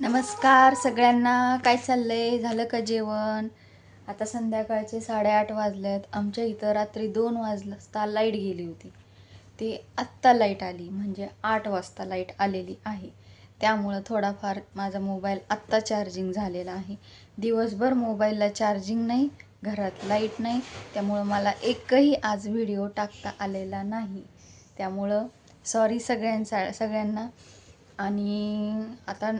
नमस्कार सगळ्यांना. काय चाललंय? झालं का जेवण? आता संध्याकाळचे साडेआठ वाजलेत. आमच्या इथं रात्री दोन वाजता लाइट गेली होती. ती आत्ता लाइट आली. म्हणजे आठ वाजता लाइट आलेली आहे. त्यामुळं थोडाफार माझा मोबाईल आत्ता चार्जिंग झालेला आहे. दिवसभर मोबाईलला चार्जिंग नाही घरात लाइट नाही. त्यामुळं मला एकही आज व्हिडिओ टाकता आलेला नाही. त्यामुळं सॉरी सगळ्यांचा सगळ्यांना. आणि आता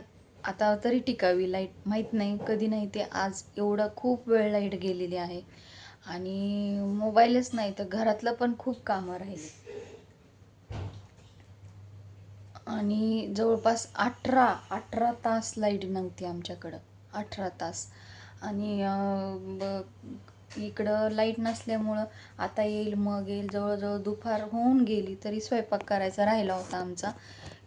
आता तरी टिकावी लाइट माहीत नाही कधी नाही ते आज एवढं खूप वेळ लाइट गेलेली आहे. आणि मोबाईलच नाही तर घरातलं पण खूप कामं राहिली. आणि जवळपास अठरा अठरा तास लाइट नव्हती आमच्याकडं. अठरा तास. आणि इकडं लाइट नसल्यामुळं आता येईल मग येईल जवळजवळ दुपार होऊन गेली तरी स्वयंपाक करायचा राहिला होता आमचा.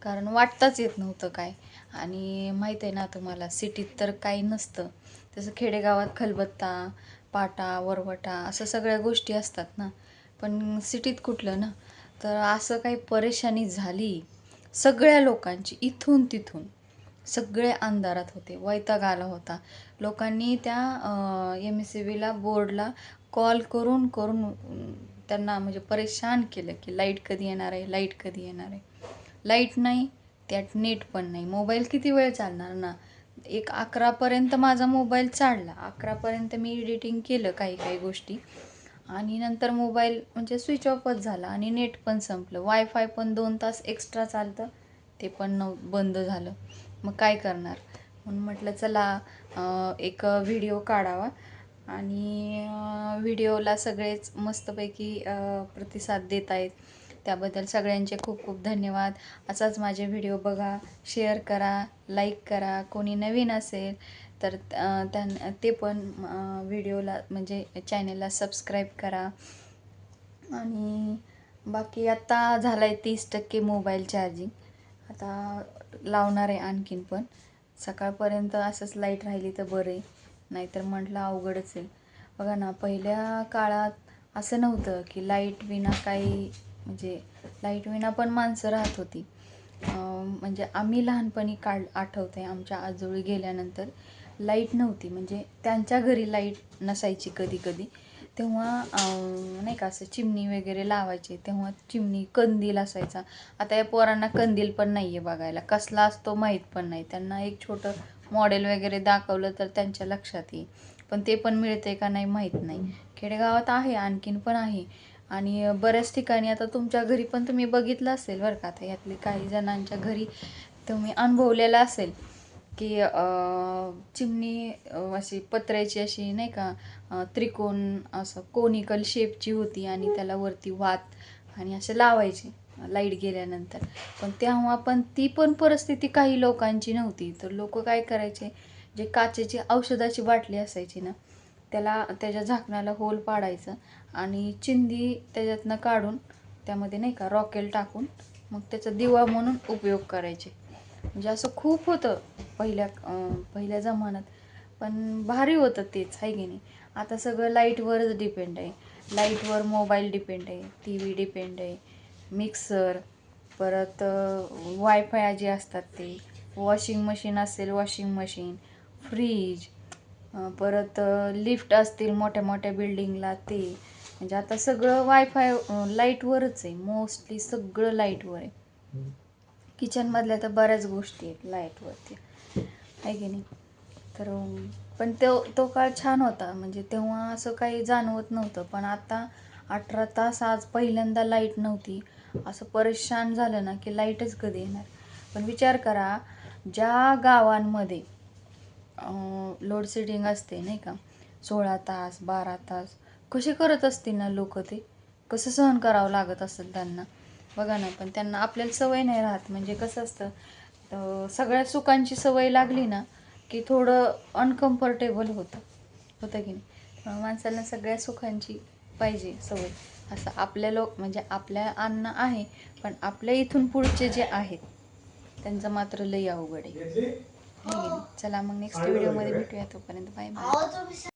कारण वाटताच येत नव्हतं काय. आणि माहीत आहे ना तुम्हाला सिटीत तर काही नसतं. तसं खेडेगावात खलबत्ता पाटा वरवटा असं सगळ्या गोष्टी असतात ना. पण सिटीत कुठलं ना तर असं काही परेशानी झाली सगळ्या लोकांची इथून तिथून. सगळे अंधारात होते वैताग आला होता. लोकांनी त्या एम एस सी बीला बोर्डला कॉल करून करून त्यांना म्हणजे परेशान केलं की लाइट कधी येणार आहे लाइट कधी येणार आहे. लाइट नाही त्यात नेट पण नाही. मोबाईल किती वेळ चालणार ना? एक अकरापर्यंत माझा मोबाईल चालला. अकरापर्यंत मी एडिटिंग केलं काही काही गोष्टी. आणि नंतर मोबाईल म्हणजे स्विच ऑफच झाला आणि नेट पण संपलं. वायफाय पण दोन तास एक्स्ट्रा चालतं. ते पण नव बंद झालं. मग काय करणार? म्हणून म्हटलं चला एक व्हिडिओ काढावा. आणि व्हिडिओला सगळेच मस्तपैकी प्रतिसाद देत आहेत त्याबद्दल सगळ्यांचे खूप खूप धन्यवाद. असाच माझे व्हिडिओ बघा शेअर करा लाईक करा. कोणी नवीन असेल तर त्यां ते पण व्हिडिओला म्हणजे चॅनलला सबस्क्राईब करा. आणि बाकी आत्ता झाला आहे तीस टक्के मोबाईल चार्जिंग. आता लावणार आहे आणखीन पण. सकाळपर्यंत असंच लाइट राहिली तर बरं आहे नाहीतर म्हटलं अवघडच आहे. बघा ना पहिल्या काळात असं नव्हतं की लाइट विना काही म्हणजे लाइट विना पण माणसं राहत होती. म्हणजे आम्ही लहानपणी काढ आठवते आहे आमच्या आजोळी गेल्यानंतर लाइट नव्हती. म्हणजे त्यांच्या घरी लाइट नसायची कधी कधी तेव्हा नाही का असं चिमणी वगैरे लावायचे तेव्हा चिमणी कंदील असायचा. आता या पोरांना कंदील पण नाही आहे बघायला. कसला असतो माहीत पण नाही. त्यांना एक छोटं मॉडेल वगैरे दाखवलं तर त्यांच्या लक्षात येईल. पण ते पण मिळते का नाही माहीत नाही. खेडेगावात आहे आणखीन पण आहे. आणि बऱ्याच ठिकाणी आता तुमच्या घरी पण तुम्ही बघितलं असेल बरं का आता यातले काही जणांच्या घरी तुम्ही अनुभवलेलं असेल की चिमणी अशी पत्र्याची अशी नाही का त्रिकोण असं कोनिकल शेपची होती आणि त्याला वरती वात आणि असे लावायचे लाइट गेल्यानंतर. पण तेव्हा पण ती पण परिस्थिती काही लोकांची नव्हती. तर लोक काय करायचे जे काचेची औषधाची बाटली असायची ना त्याला त्याच्या झाकणाला होल पाडायचं आणि चिंदी त्याच्यातनं काढून त्यामध्ये नाही का रॉकेल टाकून मग त्याचा दिवा म्हणून उपयोग करायचे. म्हणजे असं खूप होतं पहिल्या पहिल्या जमान्यात. पण भारी होतं तेच आहे की नाही? आता सगळं लाईटवरच डिपेंड आहे. लाईटवर मोबाईल डिपेंड आहे टी व्ही डिपेंड आहे मिक्सर परत वायफाय जे असतात ते वॉशिंग मशीन असेल वॉशिंग मशीन फ्रीज परत लिफ्ट असतील मोठ्या मोठ्या बिल्डिंगला ते. म्हणजे आता सगळं वायफाय लाईटवरच आहे. मोस्टली सगळं लाईटवर आहे. किचनमधल्या तर बऱ्याच गोष्टी आहेत लाईटवरती आहे की नाही? तर पण तो तो काळ छान होता. म्हणजे तेव्हा असं काही जाणवत नव्हतं. पण आता अठरा तास आज पहिल्यांदा लाइट नव्हती. असं परेशान झालं ना की लाईटच कधी येणार? पण विचार करा ज्या गावांमध्ये लोडशेडिंग असते नाही का? सोळा तास बारा तास. कसे करत असतील ना लोक ते? कसं सहन करावं लागत असेल त्यांना? बघा ना पण त्यांना आपल्याला सवय नाही राहत. म्हणजे कसं असतं सगळ्या सुखांची सवय लागली ना की थोडं अनकम्फर्टेबल होतं. होतं की नाही? माणसाला सगळ्या सुखांची पाहिजे सवय. असं आपल्या लोक म्हणजे आपल्या अन्न आहे पण आपल्या इथून पुढचे जे आहेत त्यांचं मात्र लई अवघड आहे. है की चला मग नेक्स्ट व्हिडिओमध्ये भेटूया तोपर्यंत. Bye bye